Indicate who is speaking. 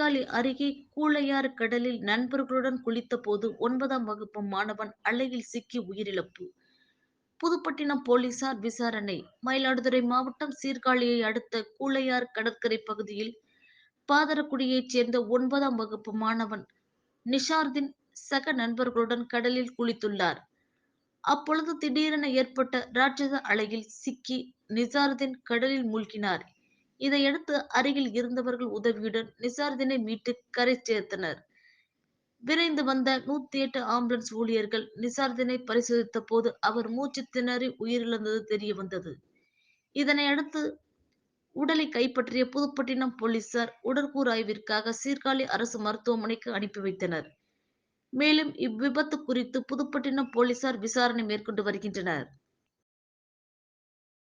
Speaker 1: சீர்காழி அருகே கூழையாறு கடலில் நண்பர்களுடன் குளித்தபோது ஒன்பதாம் வகுப்பு மாணவன் அலையில் சிக்கி உயிரிழப்பு. புதுப்பட்டினம் போலீசார் விசாரணை. மயிலாடுதுறை மாவட்டம் சீர்காழியை அடுத்த கூழையாறு கடற்கரை பகுதியில் பாதரக்குடியைச் சேர்ந்த ஒன்பதாம் வகுப்பு மாணவன் நிஷார்தின் சக நண்பர்களுடன் கடலில் குளித்துள்ளார். அப்பொழுது திடீரென ஏற்பட்ட ராட்சத அலையில் சிக்கி நிசார்தின் கடலில் மூழ்கினார். இதையடுத்து அருகில் இருந்தவர்கள் உதவியுடன் நிசார்தினை மீட்டு கரை சேர்த்தனர். விரைந்து வந்த நூத்தி எட்டு ஆம்புலன்ஸ் ஊழியர்கள் நிசார்தினை பரிசோதித்த போது அவர் மூச்சு திணறி உயிரிழந்தது தெரிய வந்தது. இதனை அடுத்து உடலை கைப்பற்றிய புதுப்பட்டினம் போலீசார் உடற்கூறு ஆய்விற்காக சீர்காழி அரசு மருத்துவமனைக்கு அனுப்பி வைத்தனர். மேலும் இவ்விபத்து குறித்து புதுப்பட்டினம் போலீசார் விசாரணை மேற்கொண்டு வருகின்றனர்.